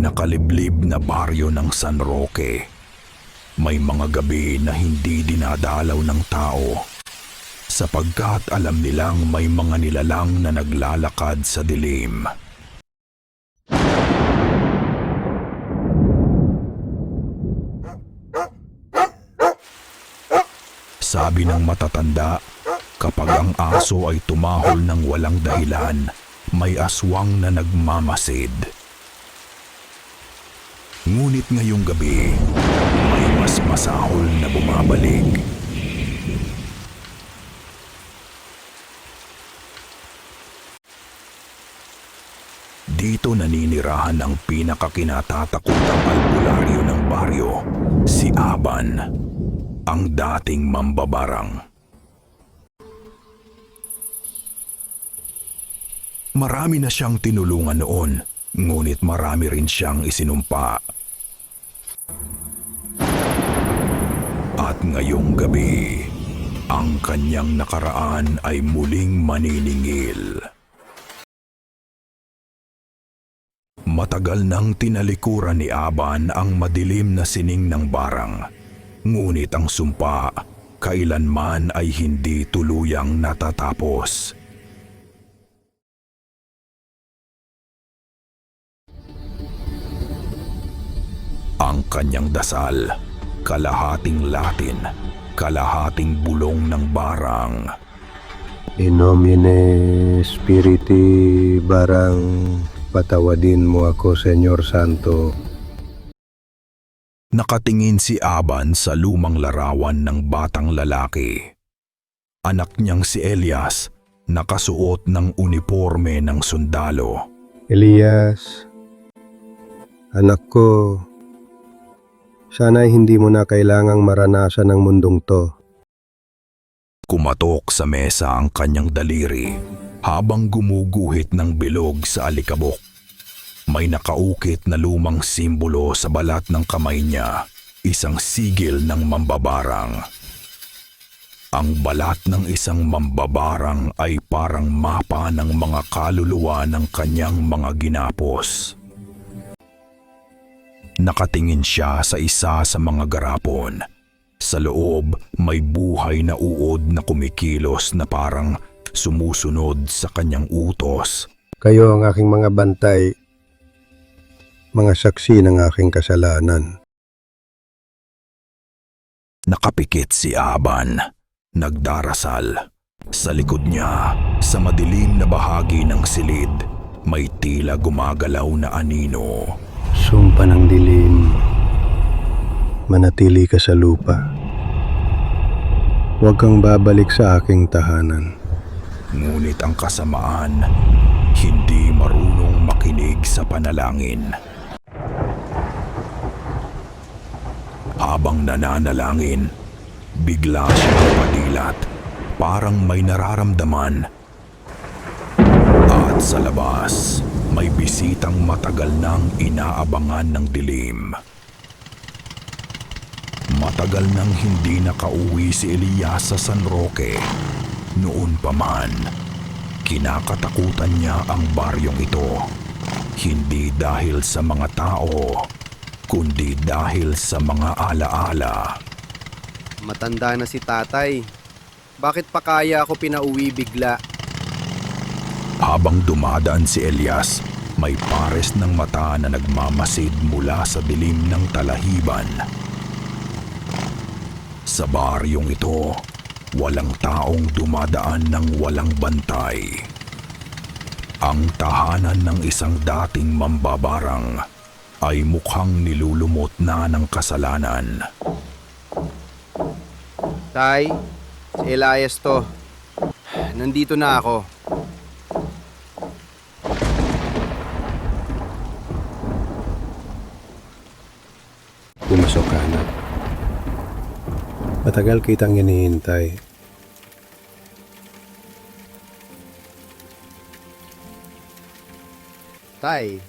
pinakaliblib na baryo ng San Roque. May mga gabi na hindi dinadalaw ng tao sapagkat alam nilang may mga nilalang na naglalakad sa dilim. Sabi ng matatanda, kapag ang aso ay tumahol ng walang dahilan, may aswang na nagmamasid. Ngunit ngayong gabi, may mas masahol na bumabalik. Dito naninirahan ang pinakakinatatakutang albularyo ng baryo, si Aban, ang dating mambabarang. Marami na siyang tinulungan noon, ngunit marami rin siyang isinumpa. At ngayong gabi, ang kanyang nakaraan ay muling maniningil. Matagal nang tinalikuran ni Aban ang madilim na sining ng barang. Ngunit ang sumpa, kailanman ay hindi tuluyang natatapos. Ang kanyang dasal, kalahating Latin, kalahating bulong ng barang. In nomine Spiriti Barang patawadin mo ako, Senyor Santo. Nakatingin si Aban sa lumang larawan ng batang lalaki. Anak niyang si Elias, nakasuot ng uniforme ng sundalo. Elias, anak ko, sana'y hindi mo na kailangang maranasan ang mundong to. Kumatok sa mesa ang kanyang daliri habang gumuguhit ng bilog sa alikabok. May nakaukit na lumang simbolo sa balat ng kamay niya, isang sigil ng mambabarang. Ang balat ng isang mambabarang ay parang mapa ng mga kaluluwa ng kanyang mga ginapos. Nakatingin siya sa isa sa mga garapon. Sa loob, may buhay na uod na kumikilos na parang sumusunod sa kanyang utos. Kayo ang aking mga bantay, mga saksi ng aking kasalanan. Nakapikit si Aban, nagdarasal. Sa likod niya, sa madilim na bahagi ng silid, may tila gumagalaw na anino. Sumpa ng dilim, manatili ka sa lupa. Huwag kang babalik sa aking tahanan. Ngunit ang kasamaan, hindi marunong makinig sa panalangin. Habang nananalangin, bigla siyang padilat, parang may nararamdaman. At sa labas, may bisitang matagal nang inaabangan ng dilim. Matagal nang hindi nakauwi si Elias sa San Roque. Noon pa man, kinakatakutan niya ang baryong ito. Hindi dahil sa mga tao, kundi dahil sa mga alaala. Matanda na si tatay. Bakit pa kaya ako pinauwi bigla? Habang dumadaan si Elias, may pares ng mata na nagmamasid mula sa dilim ng talahiban. Sa baryong ito, walang taong dumadaan ng walang bantay. Ang tahanan ng isang dating mambabarang ay mukhang nilulumot na ng kasalanan. Tay, si Elias to. Nandito na ako. Pumasok ka na. Matagal kitang hinihintay. Tay,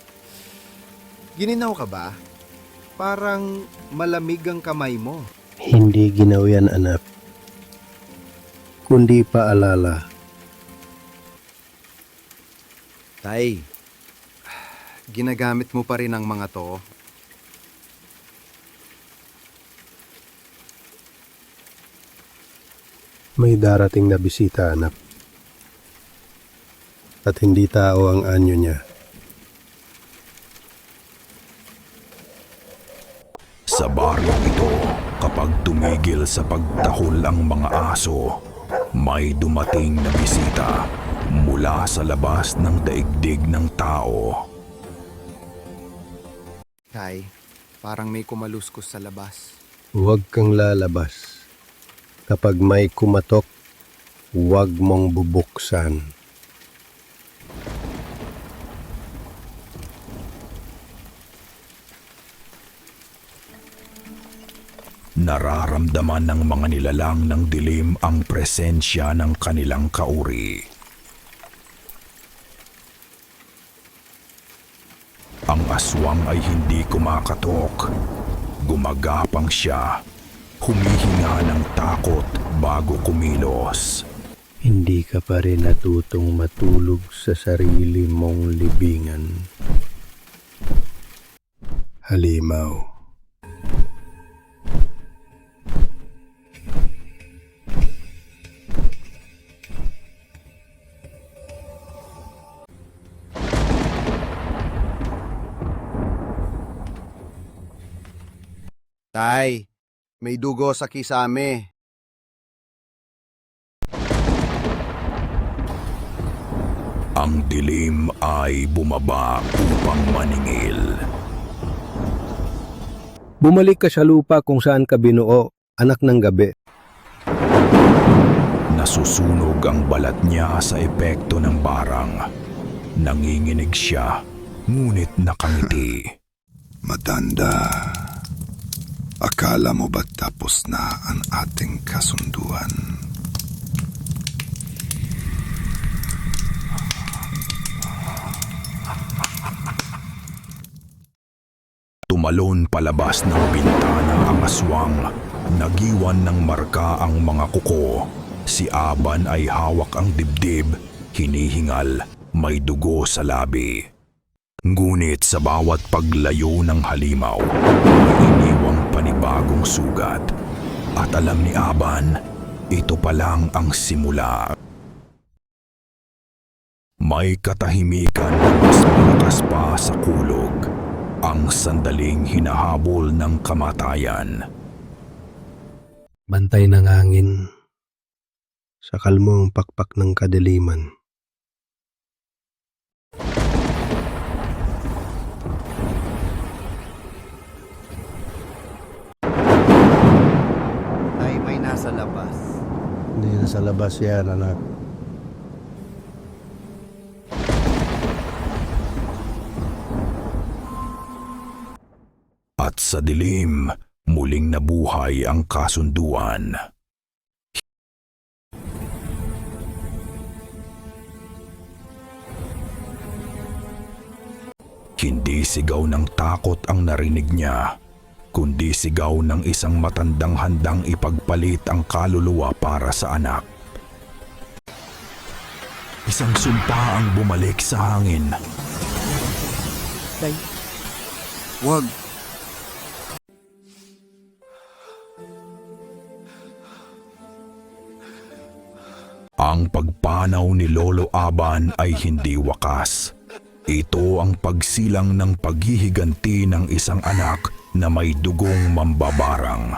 gininaw ka ba? Parang malamig ang kamay mo. Hindi ginaw yan, anak. Kundi paalala. Tay, Ginagamit mo pa rin ang mga to. May darating na bisita, anak. At hindi tao ang anyo niya. Sa baryong ito, kapag tumigil sa pagtahol ang mga aso, may dumating na bisita mula sa labas ng daigdig ng tao. Tay, parang may kumaluskos sa labas. Huwag kang lalabas. Kapag may kumatok, huwag mong bubuksan. Nararamdaman ng mga nilalang ng dilim ang presensya ng kanilang kauri. Ang aswang ay hindi kumakatok. Gumagapang siya. Humihinga ng takot bago kumilos. Hindi ka pa rin natutong matulog sa sarili mong libingan. Halimaw. May dugo sa kisame. Ang dilim ay bumaba upang maningil. Bumalik ka sa lupa kung saan ka binuo, anak ng gabi. Nasusunog ang balat niya sa epekto ng barang. Nanginginig siya, ngunit nakangiti. Matanda, akala mo ba tapos na ang ating kasunduan? Tumalon palabas ng bintana ang aswang. Nagiwan ng marka ang mga kuko. Si Aban ay hawak ang dibdib, hinihingal, may dugo sa labi. Ngunit sa bawat paglayo ng halimaw, iniwang panibagong sugat. At alam ni Aban, ito pa lang ang simula. May katahimikan na mas malakas pa sa kulog. Ang sandaling hinahabol ng kamatayan. Bantay ng hangin. Sakal mo ang pakpak ng kadiliman. Nasa labas. Hindi na sa labas yan, anak. At sa dilim, muling nabuhay ang kasunduan. Hindi sigaw ng takot ang narinig niya, kundi sigaw ng isang matandang handang ipagpalit ang kaluluwa para sa anak. Isang sumpa ang bumalik sa hangin. Wag. Ang pagpanaw ni Lolo Aban ay hindi wakas. Ito ang pagsilang ng paghihiganti ng isang anak na may dugong mambabarang.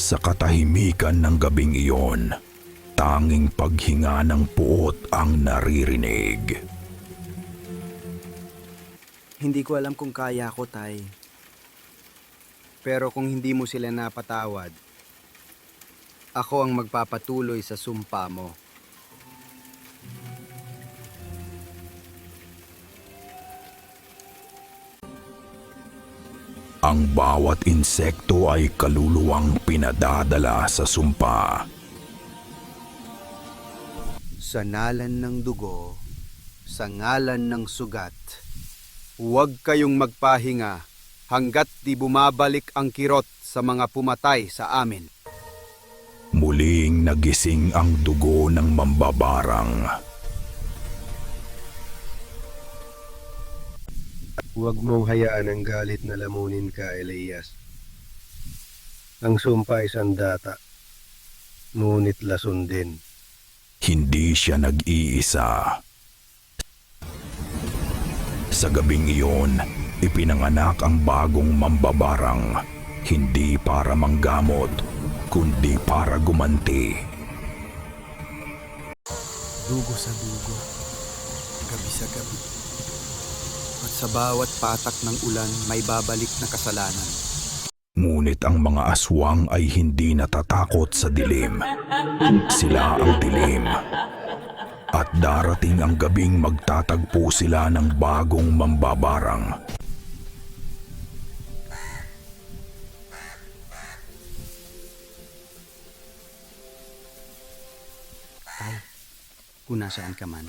Sa katahimikan ng gabing iyon, tanging paghinga ng puot ang naririnig. Hindi ko alam kung kaya ko, Tay. Pero kung hindi mo sila napatawad, ako ang magpapatuloy sa sumpa mo. Ang bawat insekto ay kaluluwang pinadadala sa sumpa. Sa ngalan ng dugo, sa ngalan ng sugat, huwag kayong magpahinga hanggat di bumabalik ang kirot sa mga pumatay sa amin. Muling nagising ang dugo ng mambabarang. Huwag mong hayaan ang galit na lamunin ka, Elias. Ang sumpa ay sandata, ngunit lason din. Hindi siya nag-iisa. Sa gabing iyon, ipinanganak ang bagong mambabarang, hindi para manggamot, kundi para gumanti. Dugo sa dugo, gabi sa gabi. Sa bawat patak ng ulan may babalik na kasalanan. Ngunit ang mga aswang ay hindi natatakot sa dilim. Sila ang dilim. At darating ang gabing magtatagpo sila ng bagong mambabarang. Kung nasaan ka man,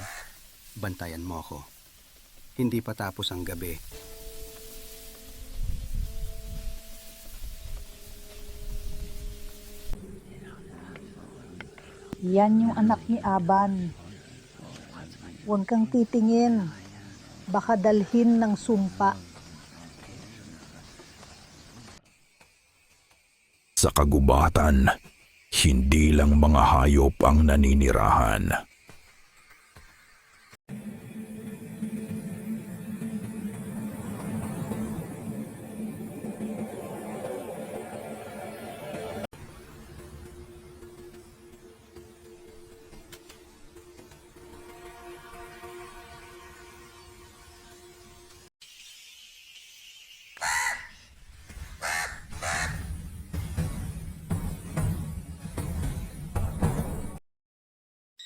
bantayan mo ako. Hindi pa tapos ang gabi. Yan yung anak ni Aban. Huwag kang titingin. Baka dalhin ng sumpa. Sa kagubatan, hindi lang mga hayop ang naninirahan.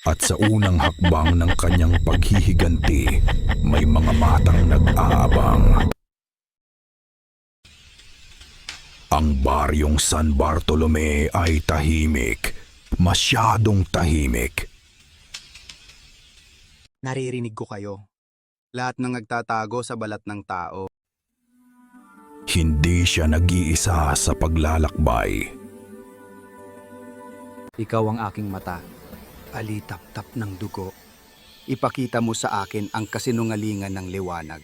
At sa unang hakbang ng kanyang paghihiganti, may mga matang nag-aabang. Ang baryong San Bartolome ay tahimik, masyadong tahimik. Naririnig ko kayo. Lahat ng nagtatago sa balat ng tao. Hindi siya nag-iisa sa paglalakbay. Ikaw ang aking mata. Alitap-tap ng dugo. Ipakita mo sa akin ang kasinungalingan ng liwanag.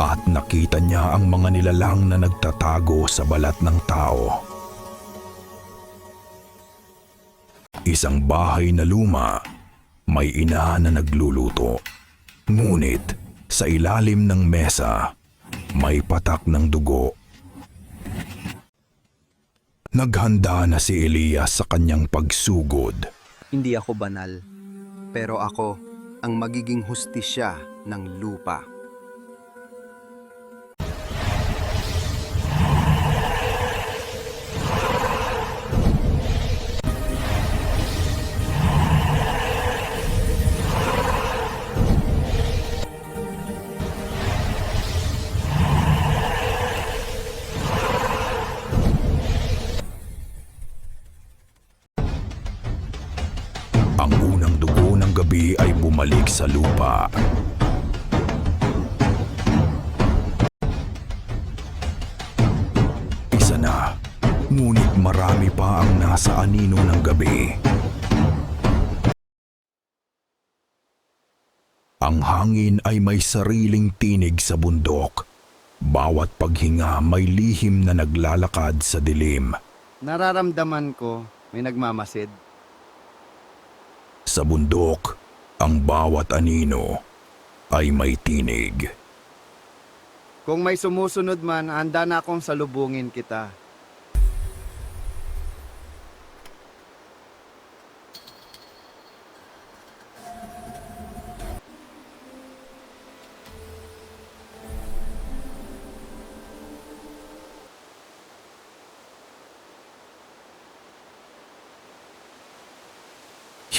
At nakita niya ang mga nilalang na nagtatago sa balat ng tao. Isang bahay na luma, may ina na nagluluto. Ngunit sa ilalim ng mesa, may patak ng dugo. Naghanda na si Elias sa kanyang pagsugod. Hindi ako banal, pero ako ang magiging hustisya ng lupa. Ngunit marami pa ang nasa anino ng gabi. Ang hangin ay may sariling tinig sa bundok. Bawat paghinga may lihim na naglalakad sa dilim. Nararamdaman ko may nagmamasid. Sa bundok, ang bawat anino ay may tinig. Kung may sumusunod man, handa na akong salubungin kita.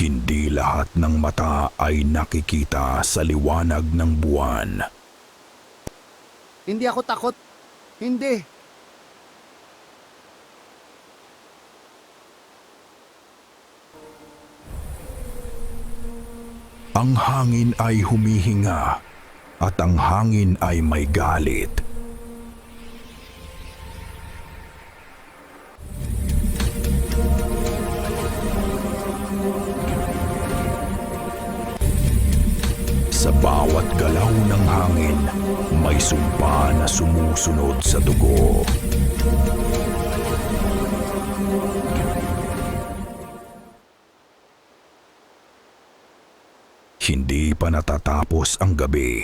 Hindi lahat ng mata ay nakikita sa liwanag ng buwan. Hindi ako takot. Hindi. Ang hangin ay humihinga at ang hangin ay may galit. Sumpa na sumusunod sa dugo. Hindi pa natatapos ang gabi.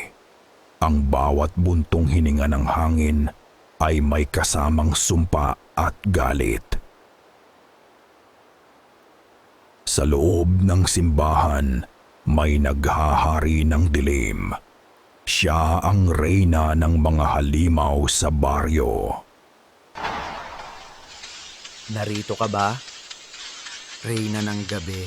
Ang bawat buntong hininga ng hangin ay may kasamang sumpa at galit. Sa loob ng simbahan, may naghahari ng dilim. Siya ang reyna ng mga halimaw sa baryo. Narito ka ba? Reyna ng gabi.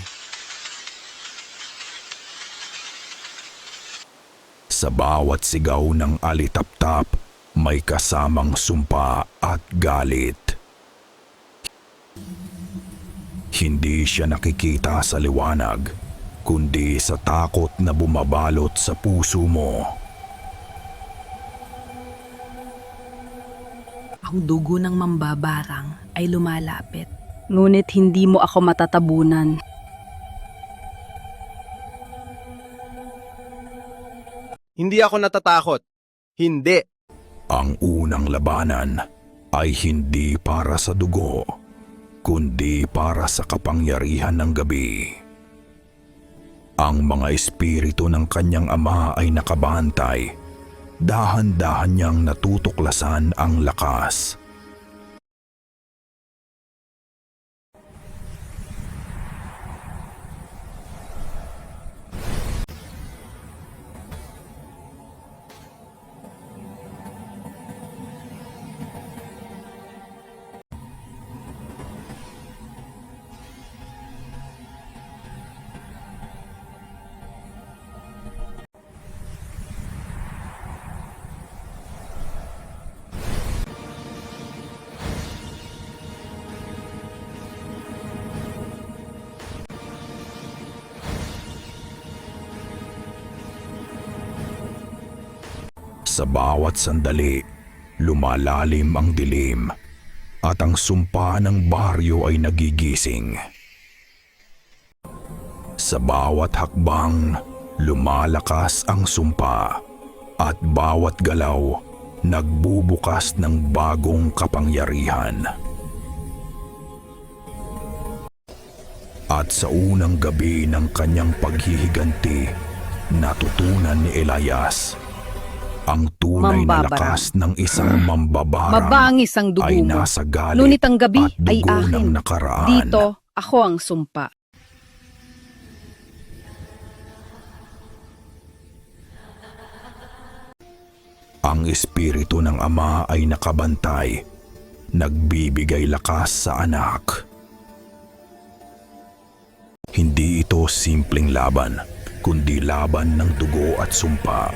Sa bawat sigaw ng alitaptap, may kasamang sumpa at galit. Hindi siya nakikita sa liwanag, kundi sa takot na bumabalot sa puso mo. Ang dugo ng mambabarang ay lumalapit. Ngunit hindi mo ako matatabunan. Hindi ako natatakot. Hindi. Ang unang labanan ay hindi para sa dugo, kundi para sa kapangyarihan ng gabi. Ang mga espiritu ng kanyang ama ay nakabantay. Dahan-dahan niyang natutuklasan ang lakas. Sa bawat sandali, lumalalim ang dilim at ang sumpa ng baryo ay nagigising. Sa bawat hakbang, lumalakas ang sumpa at bawat galaw nagbubukas ng bagong kapangyarihan. At sa unang gabi ng kanyang paghihiganti, natutunan ni Elias tunay na Mambabarang. lakas ng isang mambabarang Mabangis ang dugo ay mo. nasa galit Ngunit ang gabi at ay dugo akin. ng nakaraan. Dito, ako ang sumpa. Ang espiritu ng ama ay nakabantay, nagbibigay lakas sa anak. Hindi ito simpleng laban, kundi laban ng dugo at sumpa.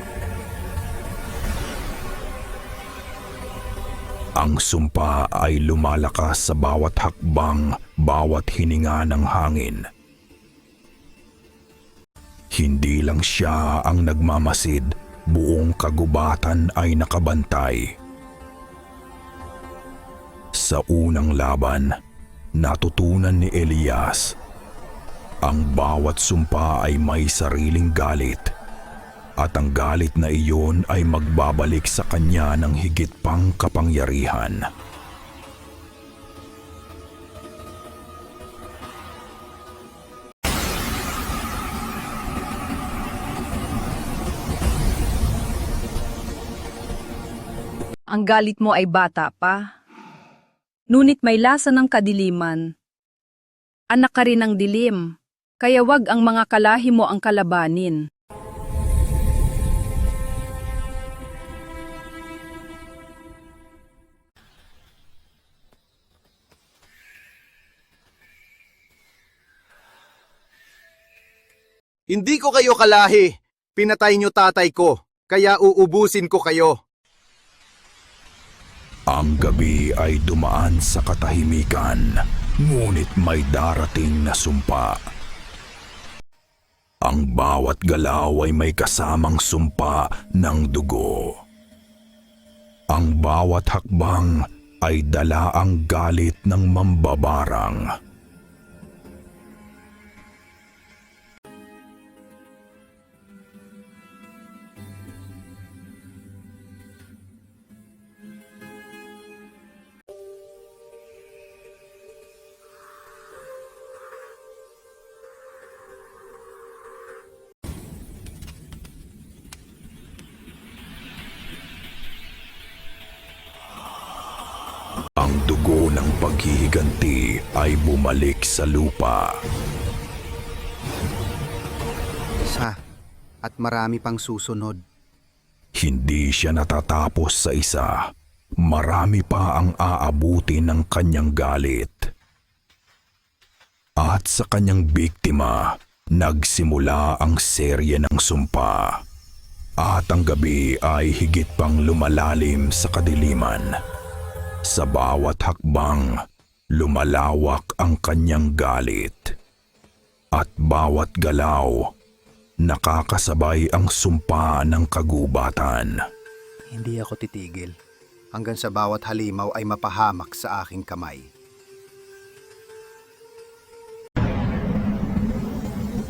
Ang sumpa ay lumalakas sa bawat hakbang, bawat hininga ng hangin. Hindi lang siya ang nagmamasid, buong kagubatan ay nakabantay. Sa unang laban, natutunan ni Elias, ang bawat sumpa ay may sariling galit at ang galit na iyon ay magbabalik sa kanya ng higit pang kapangyarihan. Ang galit mo ay bata pa. Ngunit may lasa ng kadiliman. Anak ka rin ng dilim, kaya wag ang mga kalahi mo ang kalabanin. Hindi ko kayo kalahi. Pinatay niyo tatay ko. Kaya uubusin ko kayo. Ang gabi ay dumaan sa katahimikan, ngunit may darating na sumpa. Ang bawat galaw ay may kasamang sumpa ng dugo. Ang bawat hakbang ay dala ang galit ng mambabarang. Bumalik sa lupa. Isa at marami pang susunod. Hindi siya natatapos sa isa. Marami pa ang aabuti ng kanyang galit. At sa kanyang biktima, nagsimula ang serye ng sumpa. At ang gabi ay higit pang lumalalim sa kadiliman. Sa bawat hakbang, lumalawak ang kanyang galit. At bawat galaw, nakakasabay ang sumpa ng kagubatan. Hindi ako titigil. Hanggang sa bawat halimaw ay mapahamak sa aking kamay.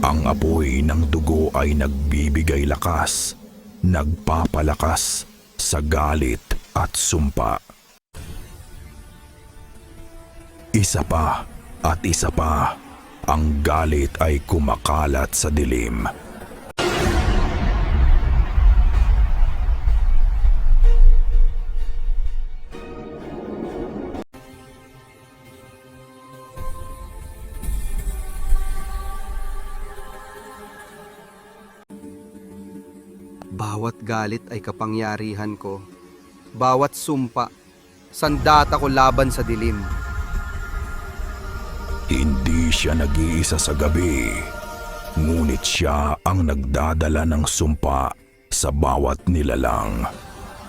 Ang apoy ng dugo ay nagbibigay lakas, nagpapalakas sa galit at sumpa. Isa pa at isa pa, ang galit ay kumakalat sa dilim. Bawat galit ay kapangyarihan ko. Bawat sumpa, sandata ko laban sa dilim. Hindi siya nag-iisa sa gabi, ngunit siya ang nagdadala ng sumpa sa bawat nilalang.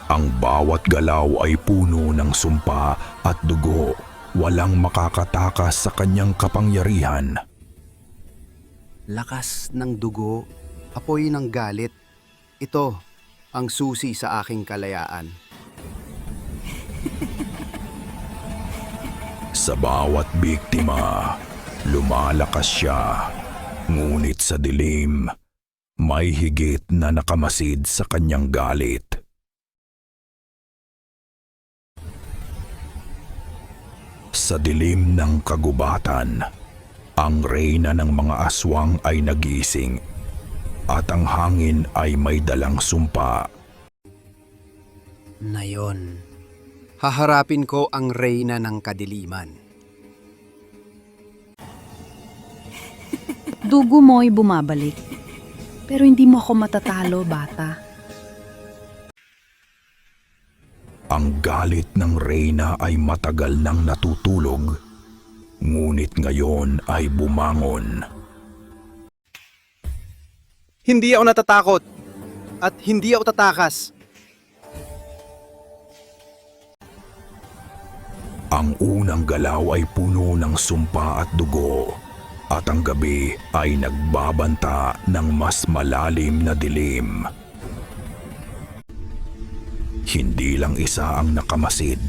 Ang bawat galaw ay puno ng sumpa at dugo, walang makakatakas sa kanyang kapangyarihan. Lakas ng dugo, apoy ng galit. Ito ang susi sa aking kalayaan. Sa bawat biktima, lumalakas siya. Ngunit sa dilim, may higit na nakamasid sa kanyang galit. Sa dilim ng kagubatan, ang reyna ng mga aswang ay nagising at ang hangin ay may dalang sumpa. Nayon, haharapin ko ang reyna ng kadiliman. Dugo mo ay bumabalik. Pero hindi mo ako matatalo, bata. Ang galit ng reyna ay matagal nang natutulog, ngunit ngayon ay bumangon. Hindi ako natatakot at hindi ako tatakas. Ang unang galaw ay puno ng sumpa at dugo, at ang gabi ay nagbabanta ng mas malalim na dilim. Hindi lang isa ang nakamasid.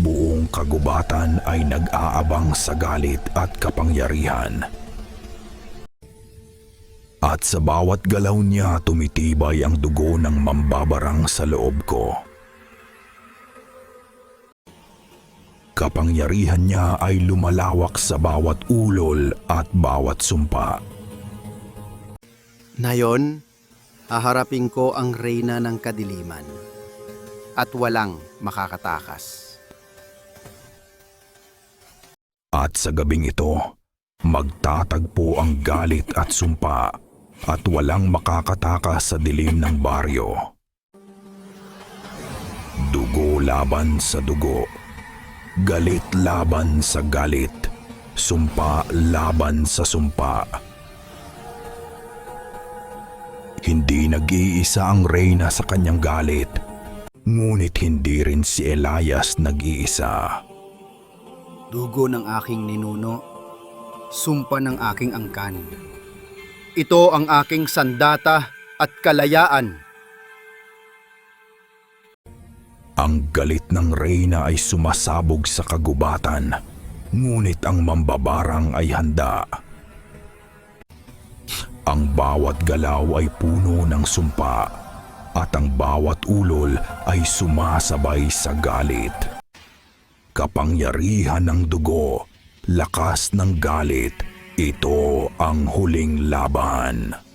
Buong kagubatan ay nag-aabang sa galit at kapangyarihan. At sa bawat galaw niya tumitibay ang dugo ng mambabarang sa loob ko. Kapangyarihan niya ay lumalawak sa bawat ulol at bawat sumpa. Nayon, haharapin ko ang reyna ng kadiliman at walang makakatakas. At sa gabing ito, magtatagpo ang galit at sumpa at walang makakatakas sa dilim ng baryo. Dugo laban sa dugo. Galit laban sa galit. Sumpa laban sa sumpa. Hindi nag-iisa ang reyna sa kanyang galit. Ngunit hindi rin si Elias nag-iisa. Dugo ng aking ninuno, sumpa ng aking angkan. Ito ang aking sandata at kalayaan. Ang galit ng reyna ay sumasabog sa kagubatan, ngunit ang mambabarang ay handa. Ang bawat galaw ay puno ng sumpa, at ang bawat ulol ay sumasabay sa galit. Kapangyarihan ng dugo, lakas ng galit, ito ang huling laban.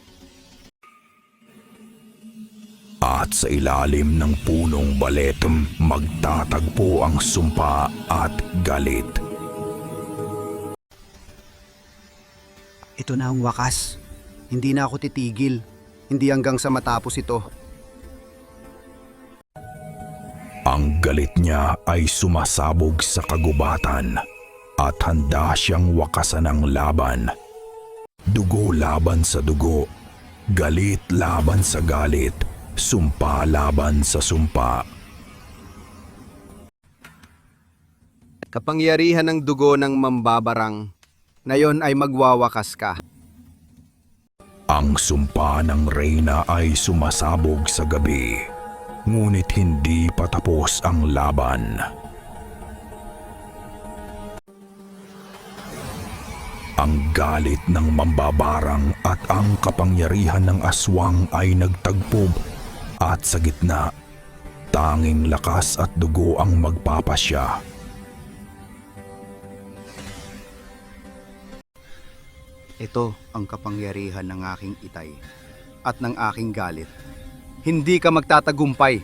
At sa ilalim ng punong balet, magtatagpo ang sumpa at galit. Ito na ang wakas. Hindi na ako titigil. Hindi hanggang sa matapos ito. Ang galit niya ay sumasabog sa kagubatan at handa siyang wakasan ang laban. Dugo laban sa dugo, galit laban sa galit, sumpa laban sa sumpa. Kapangyarihan ng dugo ng mambabarang, na yon ay magwawakas ka. Ang sumpa ng reyna ay sumasabog sa gabi, ngunit hindi pa tapos ang laban. Ang galit ng mambabarang at ang kapangyarihan ng aswang ay nagtagpo at sa gitna, tanging lakas at dugo ang magpapasya. Ito ang kapangyarihan ng aking itay at ng aking galit. Hindi ka magtatagumpay.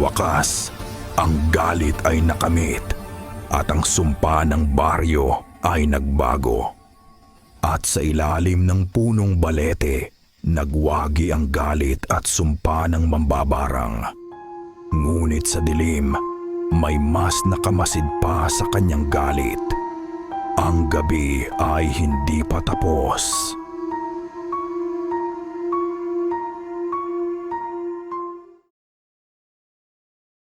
Wakas, ang galit ay nakamit at ang sumpa ng baryo ay nagbago. At sa ilalim ng punong balete, nagwagi ang galit at sumpa ng mambabarang. Ngunit sa dilim, may mas nakamasid pa sa kanyang galit. Ang gabi ay hindi pa tapos.